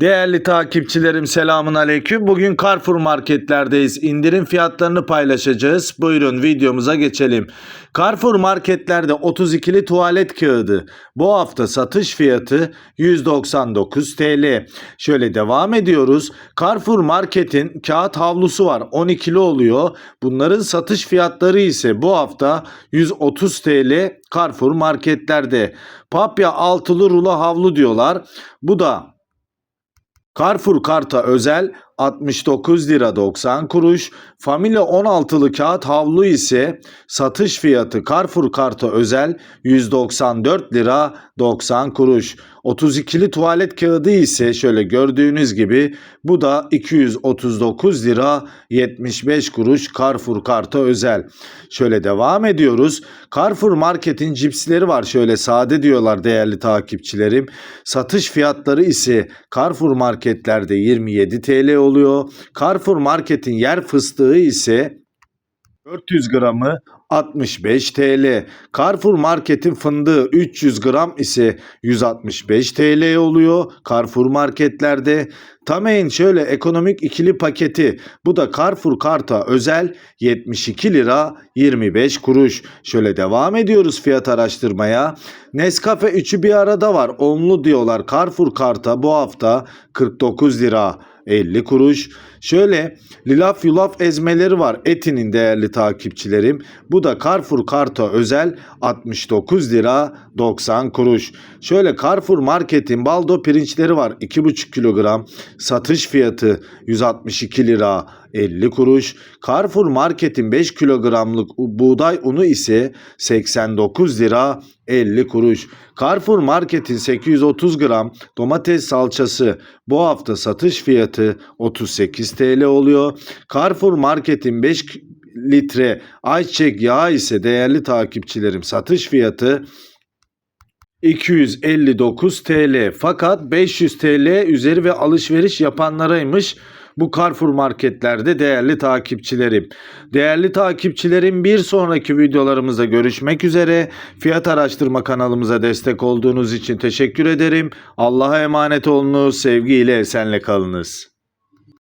Değerli takipçilerim selamun aleyküm. Bugün Carrefour marketlerdeyiz. İndirim fiyatlarını paylaşacağız. Buyurun videomuza geçelim. Carrefour marketlerde 32'li tuvalet kağıdı. Bu hafta satış fiyatı 199 TL. Şöyle devam ediyoruz. Carrefour marketin kağıt havlusu var. 12'li oluyor. Bunların satış fiyatları ise bu hafta 130 TL Carrefour marketlerde. Papya altılı rulo havlu diyorlar. Bu da Carrefour karta özel 69 lira 90 kuruş. Familya 16'lı kağıt havlu ise satış fiyatı Carrefour karta özel 194 lira 90 kuruş. 32'li tuvalet kağıdı ise şöyle gördüğünüz gibi bu da 239 lira 75 kuruş Carrefour karta özel. Şöyle devam ediyoruz. Carrefour marketin cipsleri var. Şöyle sade diyorlar değerli takipçilerim. Satış fiyatları ise Carrefour marketlerde 27 TL oluyor. Carrefour marketin yer fıstığı ise 400 gramı 65 TL. Carrefour marketin fındığı 300 gram ise 165 TL oluyor. Carrefour marketlerde. Tamein şöyle ekonomik ikili paketi. Bu da Carrefour karta özel 72 lira 25 kuruş. Şöyle devam ediyoruz fiyat araştırmaya. Nescafe 3'ü bir arada var. Onlu diyorlar. Carrefour karta bu hafta 49 lira 50 kuruş. Şöyle lilaf yulaf ezmeleri var etinin değerli takipçilerim. Bu da Carrefour karta özel 69 lira 90 kuruş. Şöyle Carrefour marketin baldo pirinçleri var 2,5 kilogram. Satış fiyatı 162 lira 50 kuruş. Carrefour marketin 5 kilogramlık buğday unu ise 89 lira 50 kuruş. Carrefour marketin 830 gram domates salçası bu hafta satış fiyatı 38 TL oluyor. Carrefour marketin 5 litre ayçiçek yağı ise değerli takipçilerim satış fiyatı 259 TL fakat 500 TL üzeri ve alışveriş yapanlaraymış bu Carrefour marketlerde değerli takipçilerim. Değerli takipçilerim bir sonraki videolarımızda görüşmek üzere. Fiyat araştırma kanalımıza destek olduğunuz için teşekkür ederim. Allah'a emanet olunuz. Sevgiyle esenle kalınız.